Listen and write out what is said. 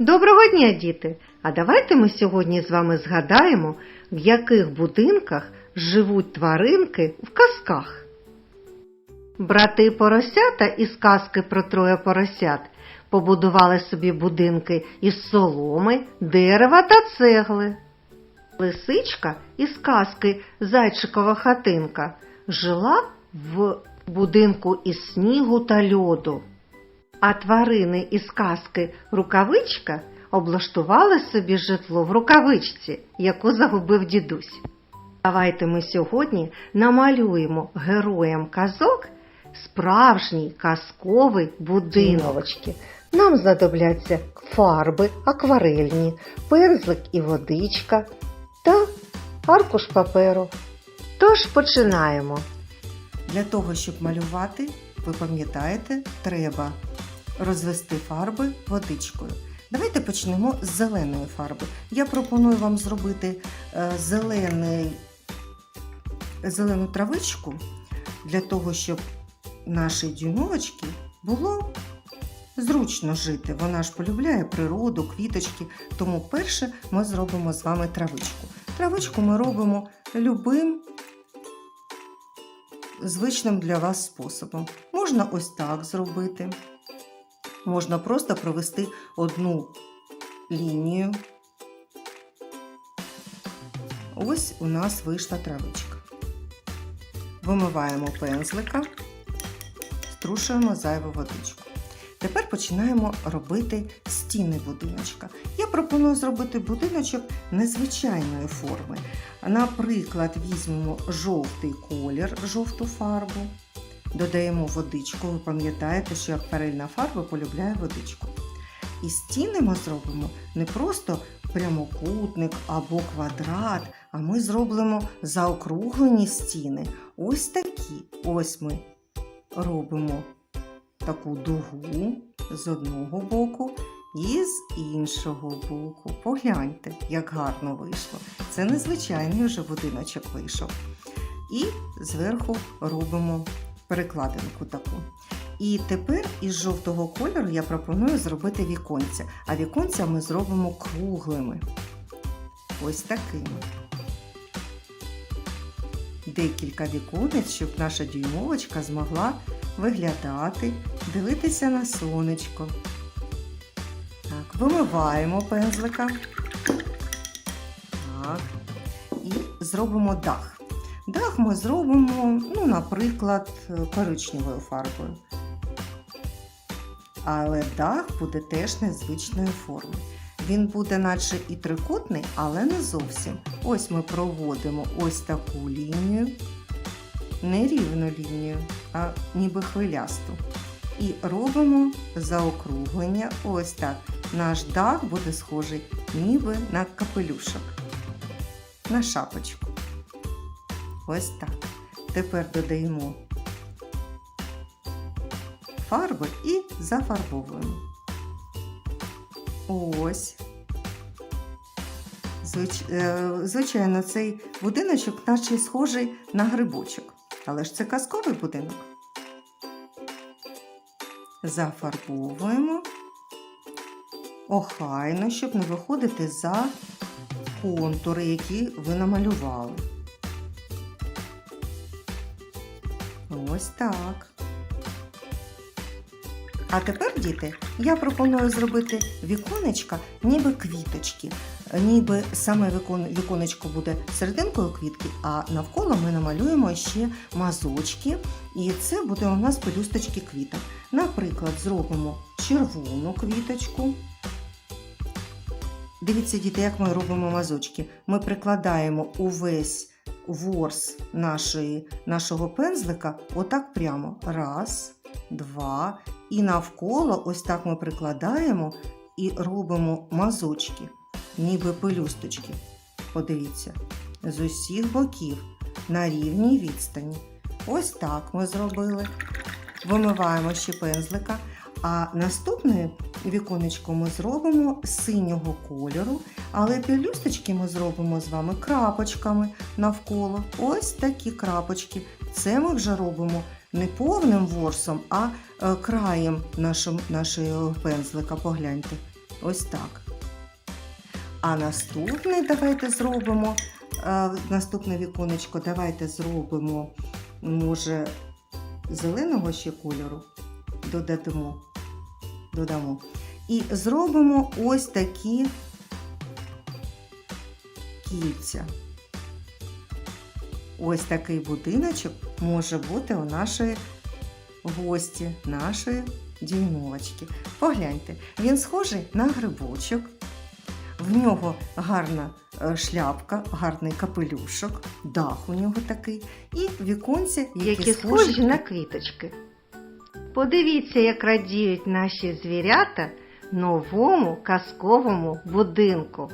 Доброго дня, діти! А давайте ми сьогодні з вами згадаємо, в яких будинках живуть тваринки в казках. Брати поросята із казки про троє поросят побудували собі будинки із соломи, дерева та цегли. Лисичка із казки Зайчикова хатинка жила в будинку із снігу та льоду. А тварини із казки Рукавичка облаштували собі житло в рукавичці, яку загубив дідусь. Давайте ми сьогодні намалюємо героям казок справжній казковий будиночки. Нам знадобляться фарби акварельні, пензлик і водичка та аркуш паперу. Тож починаємо. Для того, щоб малювати, ви пам'ятаєте, треба розвести фарби водичкою. Давайте почнемо з зеленої фарби. Я пропоную вам зробити е, зелений, зелену травичку для того, щоб нашій дюймовочці було зручно жити. Вона ж полюбляє природу, квіточки. Тому перше ми зробимо з вами травичку. Травичку ми робимо любим звичним для вас способом. Можна ось так зробити. Можна просто провести одну лінію. Ось у нас вийшла травичка. Вимиваємо пензлика, струшуємо зайву водичку. Тепер починаємо робити стіни будиночка. Я пропоную зробити будиночок незвичайної форми. Наприклад, візьмемо жовтий колір, жовту фарбу, додаємо водичку. Ви пам'ятаєте, що акварельна фарба полюбляє водичку. І стіни ми зробимо не просто прямокутник або квадрат, а ми зробимо заокруглені стіни. Ось такі. Ось ми робимо таку дугу з одного боку і з іншого боку. Погляньте, як гарно вийшло. Це незвичайний вже будиночок вийшов. І зверху робимо перекладинку таку. І тепер із жовтого кольору я пропоную зробити віконця. А віконця ми зробимо круглими. Ось такими. Декілька віконець, щоб наша дюймовочка змогла виглядати, дивитися на сонечко. Так, вимиваємо пензлика. Так. І зробимо дах. Дах ми зробимо, ну, наприклад, коричневою фарбою. Але дах буде теж незвичної форми. Він буде наче і трикутний, але не зовсім. Ось ми проводимо ось таку лінію, не рівну лінію, а ніби хвилясту. І робимо заокруглення. Ось так. Наш дах буде схожий ніби на капелюшок, на шапочку. Ось так. Тепер додаємо фарби і зафарбовуємо. Ось. Е, Звичайно, цей будиночок наче схожий на грибочок. Але ж це казковий будинок. Зафарбовуємо охайно, щоб не виходити за контури, які ви намалювали. Ось так. А тепер, діти, я пропоную зробити віконечка, ніби квіточки. Ніби саме віконечко буде серединкою квітки, а навколо ми намалюємо ще мазочки, і це буде у нас пелюсточки квіток. Наприклад, зробимо червону квіточку. Дивіться, діти, як ми робимо мазочки. Ми прикладаємо увесь ворс нашої, нашого пензлика отак прямо. Раз, два. І навколо ось так ми прикладаємо і робимо мазочки, ніби пелюсточки. Подивіться, з усіх боків на рівній відстані. Ось так ми зробили. Вимиваємо ще пензлика. А наступне віконечко ми зробимо синього кольору, але пелюсточки ми зробимо з вами крапочками навколо. Ось такі крапочки. Це ми вже робимо не повним ворсом, а е, краєм нашого пензлика. Погляньте. Ось так. А наступний давайте зробимо. е, Наступне віконечко давайте зробимо, може, зеленого ще кольору. Додамо. Додамо. І зробимо ось такі кільця. Ось такий будиночок може бути у нашої гості, нашої дійновочки. Погляньте, він схожий на грибочок. В нього гарна е, шляпка, гарний капелюшок, дах у нього такий, і віконці, які схожі на квіточки. Подивіться, як радіють наші звірята новому казковому будинку.